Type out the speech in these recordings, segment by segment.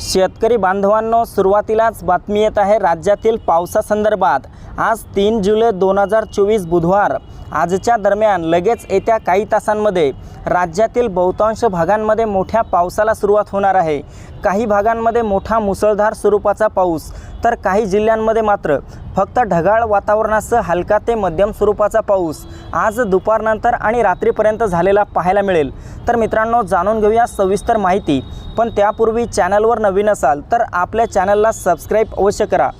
शेतकरी बांधवांनो सुरुवातीलाच बातमी येत आहे राज्यातील पावसासंदर्भात. आज तीन जुलै दोन हजार चोवीस बुधवार. आजच्या दरम्यान लगेच येत्या काही तासांमध्ये राज्यातील बहुतांश भागांमध्ये मोठ्या पावसाला सुरुवात होणार आहे. काही भागांमध्ये मोठा मुसळधार स्वरूपाचा पाऊस तर काही जिल्ह्यांमध्ये मात्र फक्त ढगाळ वातावरणासह हलका ते मध्यम स्वरूपाचा पाऊस. आज दुपारनंतर आणि रात्रीपर्यंत झालेला पाहायला मिळेल. तर मित्रांनो जाणून घेऊया सविस्तर माहिती. पण त्यापूर्वी चॅनलवर नवीन असाल तर आपल्या चॅनलला सबस्क्राईब अवश्य करा.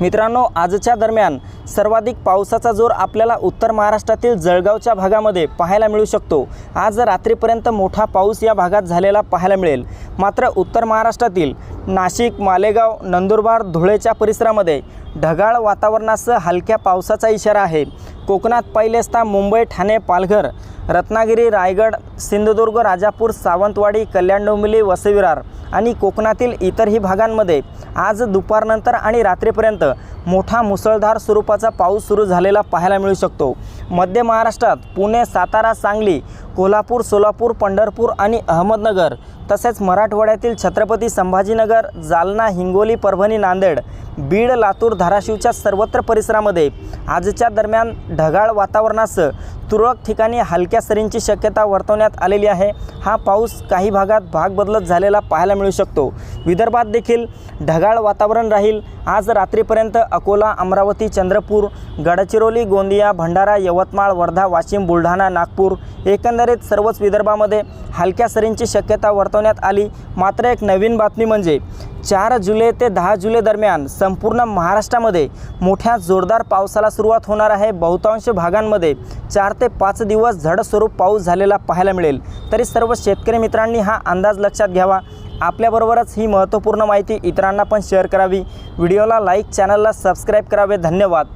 मित्रांनो आजच्या दरम्यान सर्वाधिक पावसाचा जोर आपल्याला उत्तर महाराष्ट्रातील जळगावच्या भागामध्ये पाहायला मिळू शकतो. आज रात्रीपर्यंत मोठा पाऊस या भागात झालेला पाहायला मिळेल. मात्र उत्तर महाराष्ट्रातील नाशिक मालेगाव नंदुरबार धुळेच्या परिसरामध्ये ढगाळ वातावरणासह हलक्या पावसाचा इशारा आहे. कोकणात पहिले असता मुंबई ठाणे पालघर रत्नागिरी रायगड सिंधुदुर्ग राजापूर सावंतवाडी कल्याण डोंबिवली वसविरार आणि कोकणातील इतरही भागांमध्ये आज दुपारनंतर आणि रात्रीपर्यंत मोठा मुसळधार स्वरूपाचा पाऊस सुरू झालेला पाहायला मिळू शकतो. मध्य महाराष्ट्रात पुणे सातारा सांगली कोल्हापूर सोलापूर पंढरपूर आणि अहमदनगर तसेच मराठवाड्यातील छत्रपती संभाजीनगर जालना हिंगोली परभणी नांदेड बीड लातूर धाराशिवच्या सर्वत्र परिसरामध्ये आजच्या दरम्यान ढगाळ वातावरणासह तुरळक ठिकाणी हलक्या सरींची शक्यता वर्तवण्यात आलेली आहे. हा पाऊस काही भागात भाग बदलत झालेला पाहायला मिळू शकतो. विदर्भात देखील ढगाळ वातावरण राहील. आज रात्रीपर्यंत अकोला अमरावती चंद्रपूर गडचिरोली गोंदिया भंडारा यवतमाळ वर्धा वाशिम बुलढाणा नागपूर एकंदरीत सर्वच विदर्भामध्ये हलक्या सरींची शक्यता वर्तवण्यात आली. मात्र एक नवीन बातमी म्हणजे चार जुलै ते दहा जुलै दरम्यान संपूर्ण महाराष्ट्रामध्ये मोठ्या जोरदार पावसाला सुरुवात होणार आहे. बहुतांश भागांमध्ये चार ते पाच दिवस झड स्वरूप पाऊस झालेला पाहायला मिळेल. तरी सर्व शेतकरी मित्रांनी हा अंदाज लक्षात घ्यावा. आपल्याबरोबरच ही महत्त्वपूर्ण माहिती इतरांना पण शेअर करावी. व्हिडिओला लाईक चॅनलला सबस्क्राईब करावे. धन्यवाद.